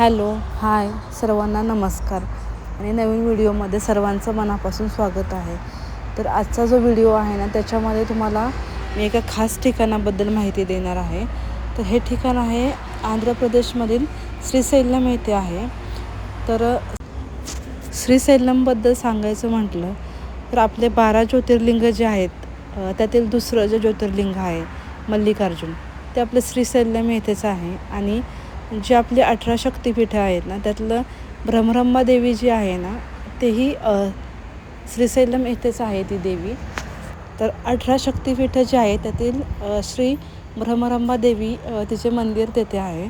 Hello hi सर्वांना नमस्कार. आणि नवीन व्हिडिओमध्ये सर्वांचं मनापासून स्वागत आहे. तर आजचा जो व्हिडिओ आहे ना त्याच्यामध्ये तुम्हाला मी एका खास ठिकाणाबद्दल माहिती देणार आहे. तर हे ठिकाण आहे आंध्र प्रदेशमधील श्रीशैल्यम येथे आहे. तर श्रीसैलमबद्दल सांगायचं म्हटलं तर आपले बारा ज्योतिर्लिंग जे आहेत त्यातील दुसरं जे ज्योतिर्लिंग आहे मल्लिकार्जुन ते आपलं श्रीशैल्यम येथेच आहे. आणि जी आपली अठरा शक्तिपीठं आहेत ना त्यातलं भ्रमरम्मा देवी जी आहे ना तेही श्रीसैलम येथेच आहे ती देवी. तर अठरा शक्तिपीठं जी आहे त्यातील श्री भ्रमरंबा देवी तिचे मंदिर तेथे आहे.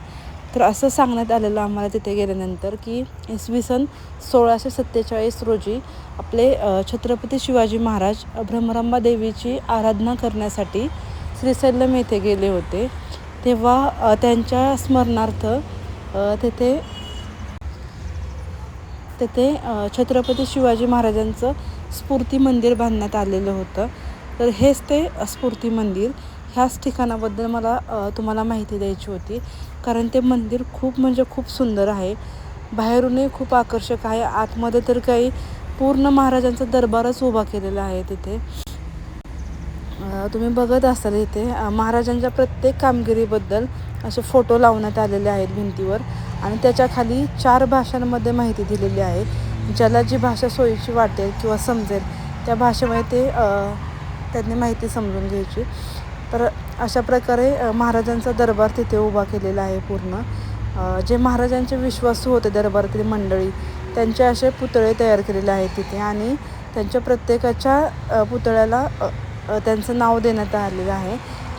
तर असं सांगण्यात आलेलं आम्हाला तिथे गेल्यानंतर की इसवी सन सोळाशे सत्तेचाळीस रोजी आपले छत्रपती शिवाजी महाराज अ, भ्रमरंबा देवीची आराधना करण्यासाठी श्रीशैल्यम येथे गेले होते. तेव्हा त्यांच्या स्मरणार्थ तेथे तेथे छत्रपती शिवाजी महाराजांचं स्फूर्ती मंदिर बांधण्यात आलेलं होतं. तर हेच ते स्फूर्ती मंदिर. ह्याच ठिकाणाबद्दल मला तुम्हाला माहिती द्यायची होती. कारण ते मंदिर खूप म्हणजे खूप सुंदर आहे. बाहेरूनही खूप आकर्षक आहे. आतमध्ये तर काही पूर्ण महाराजांचा दरबारच उभा केलेला आहे तिथे. तुम्ही बघत असाल इथे महाराजांच्या प्रत्येक कामगिरीबद्दल असे फोटो लावण्यात आलेले आहेत भिंतीवर आणि त्याच्याखाली चार भाषांमध्ये माहिती दिलेली आहे. ज्याला जी भाषा सोयीची वाटेल किंवा समजेल त्या भाषेमध्ये ते त्यांनी माहिती समजून घ्यायची. तर अशा प्रकारे महाराजांचा दरबार तिथे उभा केलेला आहे पूर्ण. जे महाराजांचे विश्वासू होते दरबारातील मंडळी त्यांचे असे पुतळे तयार केलेले आहेत तिथे आणि त्यांच्या प्रत्येकाच्या पुतळ्याला त्यांचं नाव देण्यात आलेलं आहे.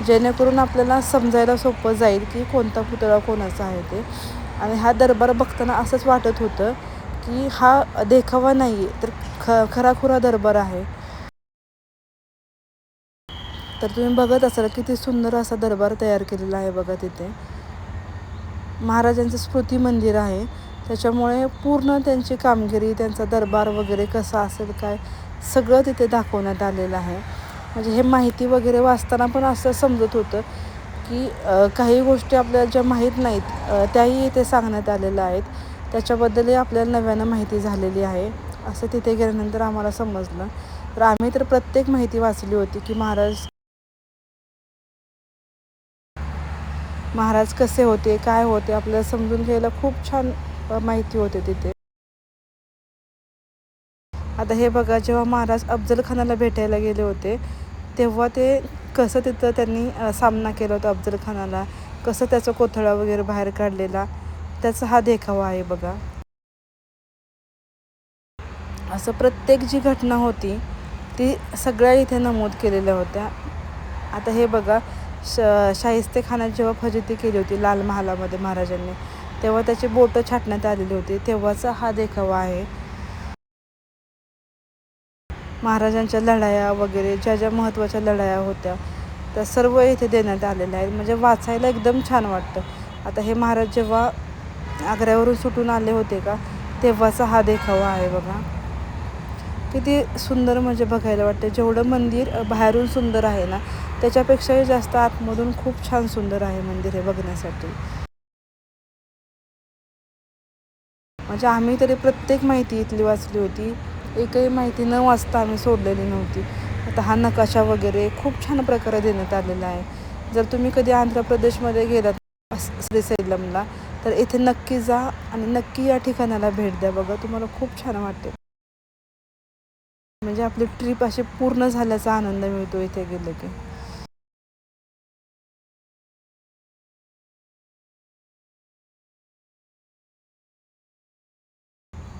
जेणेकरून आपल्याला समजायला सोपं जाईल की कोणता पुतळा कोणाचा आहे ते. आणि हा दरबार बघताना असंच वाटत होतं की हा देखावा नाही आहे तर ख खराखुरा दरबार आहे. तर तुम्ही बघत असाल किती सुंदर असा दरबार तयार केलेला आहे बघा तिथे. महाराजांचं स्मृती मंदिर आहे. त्याच्यामुळे पूर्ण त्यांची कामगिरी त्यांचा दरबार वगैरे कसा असेल काय सगळं तिथे दाखवण्यात आलेलं आहे. म्हणजे हे माहिती वगैरे वाचताना पण असं समजत होतं की काही गोष्टी आपल्याला ज्या माहीत नाहीत त्याही इथे सांगण्यात आलेल्या आहेत. त्याच्याबद्दलही आपल्याला नव्यानं माहिती झालेली आहे असं तिथे गेल्यानंतर आम्हाला समजलं. तर आम्ही तर प्रत्येक माहिती वाचली होती की महाराज महाराज कसे होते काय होते आपल्याला समजून घ्यायला खूप छान माहिती होते तिथे. आता हे बघा जेव्हा महाराज अफजल खानाला भेटायला गेले होते तेव्हा ते कसं तिथं त्यांनी सामना केला होता अफजल खानाला कसं त्याचा कोथळा वगैरे बाहेर काढलेला? त्याचा हा देखावा आहे बघा. असं प्रत्येक जी घटना होती ती सगळ्या इथे नमूद केलेल्या होत्या. आता हे बघा श शाहिस्ते खानात जेव्हा फजिती केली होती लाल महालामध्ये महाराजांनी तेव्हा त्याची बोटं छाटण्यात आलेली होती तेव्हाचा हा देखावा आहे. महाराजांच्या लढाया वगैरे ज्या ज्या महत्त्वाच्या लढाया होत्या त्या सर्व इथे देण्यात आलेल्या आहेत. म्हणजे वाचायला एकदम छान वाटतं. आता हे महाराज जेव्हा आग्र्यावरून सुटून आले होते का तेव्हाचा हा देखावा आहे बघा. किती सुंदर म्हणजे बघायला वाटतं. जेवढं मंदिर बाहेरून सुंदर आहे ना त्याच्यापेक्षाही जास्त आतमधून खूप छान सुंदर आहे मंदिर हे बघण्यासाठी. म्हणजे आम्ही तरी प्रत्येक माहिती इथली वाचली होती. एकही माहिती न वाचता आम्ही सोडलेली नव्हती. आता हा नकाशा वगैरे खूप छान प्रकारे देण्यात आलेला आहे. जर तुम्ही कधी आंध्र प्रदेशमध्ये गेलात सैलमला तर इथे नक्की जा आणि नक्की या ठिकाणाला भेट द्या बघा. तुम्हाला खूप छान वाटेल. म्हणजे आपली ट्रिप अशी पूर्ण झाल्याचा आनंद मिळतो इथे गेलं की.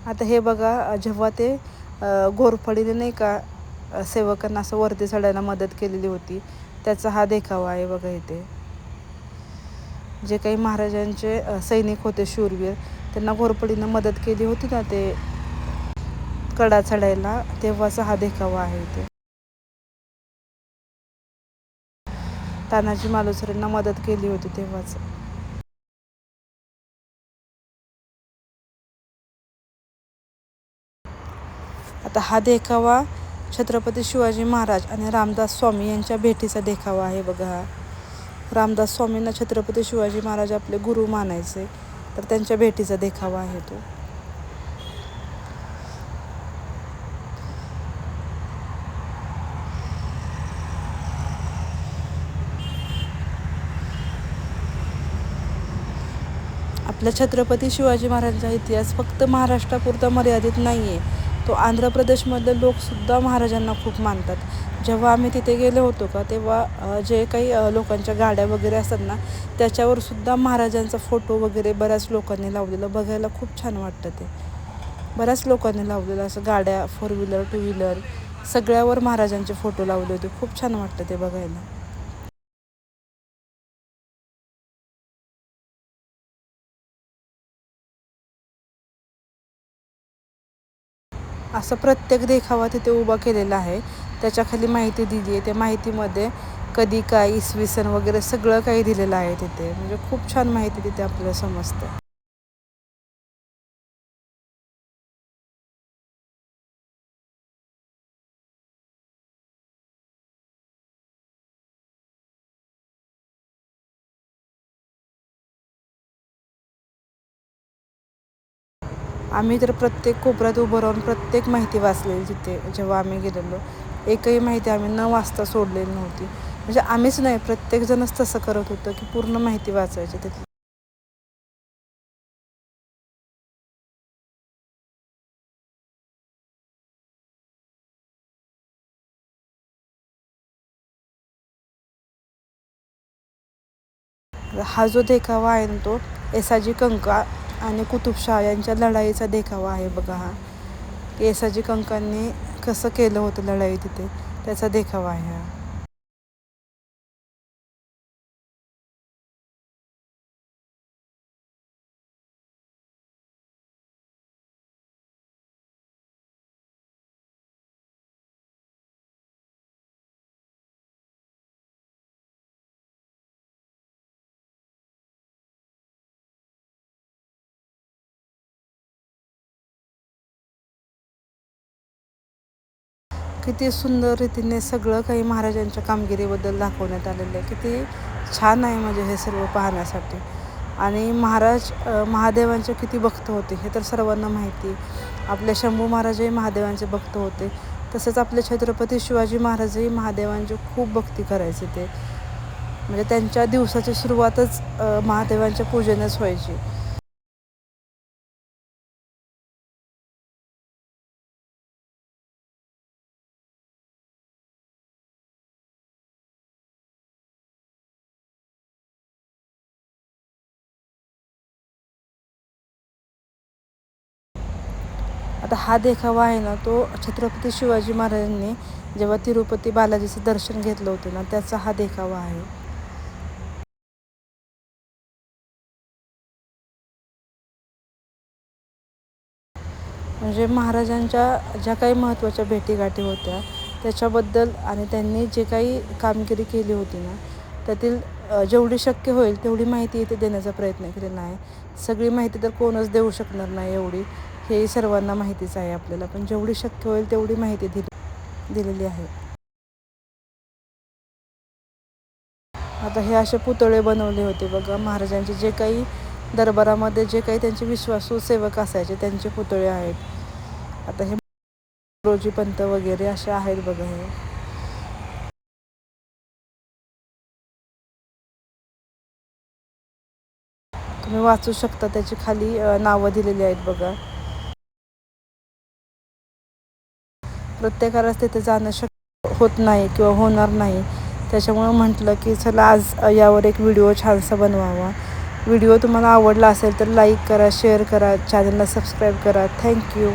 आता हे बघा जेव्हा ते घोरफडीने नाही का सेवकांना असं वरती चढायला मदत केलेली होती. त्याचा हा देखावा आहे बघा इथे. जे काही महाराजांचे सैनिक होते शूरवीर त्यांना घोरपडीनं मदत केली होती ना ते कडा चढायला तेव्हाचा हा देखावा आहे इथे. तानाजी मालुसरेंना मदत केली होती तेव्हाच. आता हा देखावा छत्रपती शिवाजी महाराज आणि रामदास स्वामी यांच्या भेटीचा देखावा आहे बघा हा. रामदास स्वामींना छत्रपती शिवाजी महाराज आपले गुरु मानायचे तर त्यांच्या भेटीचा देखावा आहे तो. आपल्या छत्रपती शिवाजी महाराजांचा इतिहास फक्त महाराष्ट्रापुरता मर्यादित नाही आहे तो आंध्र प्रदेशमधले लोकसुद्धा महाराजांना खूप मानतात. जेव्हा आम्ही तिथे गेलो होतो का तेव्हा जे काही लोकांच्या गाड्या वगैरे असतात ना त्याच्यावर सुद्धा महाराजांचा फोटो वगैरे बऱ्याच लोकांनी लावलेलं. बघायला खूप छान वाटतं ते. बऱ्याच लोकांनी लावलेलं असं गाड्या फोर व्हीलर टू व्हीलर सगळ्यावर महाराजांचे फोटो लावले होते. खूप छान वाटतं ते बघायला. असं प्रत्येक देखावा तिथे उभा केलेला आहे. त्याच्याखाली माहिती दिली आहे त्या माहितीमध्ये कधी काय इसवी सन वगैरे सगळं काही दिलेलं आहे तिथे. म्हणजे खूप छान माहिती तिथे आपल्याला समजतं. आम्ही तर प्रत्येक कोपऱ्यात उभं राहून प्रत्येक माहिती वाचलेली तिथे जेव्हा आम्ही गेलेलो. एकही माहिती आम्ही न वाचता सोडलेली नव्हती. म्हणजे आम्हीच नाही प्रत्येकजणच तसं करत होतं की पूर्ण माहिती वाचायची तिथे. हा जो देखावा आहे ना तो एसाजी कंका आणि कुतुबशाह यांच्या लढाईचा देखावा आहे बघा हा. केसाजी कंकांनी कसं केलं होतं लढाई तिथे? त्याचा देखावा आहे हा. किती सुंदर रीतीने सगळं काही महाराजांच्या कामगिरीबद्दल दाखवण्यात आलेलं आहे. किती छान आहे म्हणजे हे सर्व पाहण्यासाठी. आणि महाराज महादेवांचे किती भक्त होते हे तर सर्वांना माहिती आपले शंभू महाराजही महादेवांचे भक्त होते. तसेच आपले छत्रपती शिवाजी महाराजही महादेवांचे खूप भक्ती करायचे ते. म्हणजे त्यांच्या दिवसाची सुरुवातच महादेवांच्या पूजेनेच व्हायची. आता हा देखावा आहे ना तो छत्रपती शिवाजी महाराजांनी जेव्हा तिरुपती बालाजीचं दर्शन घेतलं होतं ना त्याचा हा देखावा आहे. म्हणजे महाराजांच्या ज्या काही महत्त्वाच्या भेटीगाठी होत्या त्याच्याबद्दल आणि त्यांनी जे काही कामगिरी केली होती ना त्यातील जेवढी शक्य होईल तेवढी माहिती इथे देण्याचा प्रयत्न केलेला आहे. सगळी माहिती तर कोणच देऊ शकणार नाही एवढी. हे सर्वांना माहितीच आहे आपल्याला पण जेवढी शक्य होईल तेवढी माहिती दिली दिलेली आहे. आता हे असे पुतळे बनवले होते बघा महाराजांचे जे काही दरबारामध्ये जे काही त्यांचे विश्वासू सेवक असायचे त्यांचे पुतळे आहेत. आता हे रोजी पंत वगैरे असे आहेत बघा हे. तुम्ही वाचू शकता त्याची खाली नावं दिलेली आहेत बघा. प्रत्येकालाच तिथे जाणं शक्य होत नाही किंवा होणार नाही. त्याच्यामुळं म्हटलं की चला आज यावर एक व्हिडिओ छानसा बनवावा. व्हिडिओ तुम्हाला आवडला असेल तर लाईक करा शेअर करा चॅनलला सबस्क्राईब करा. थँक्यू.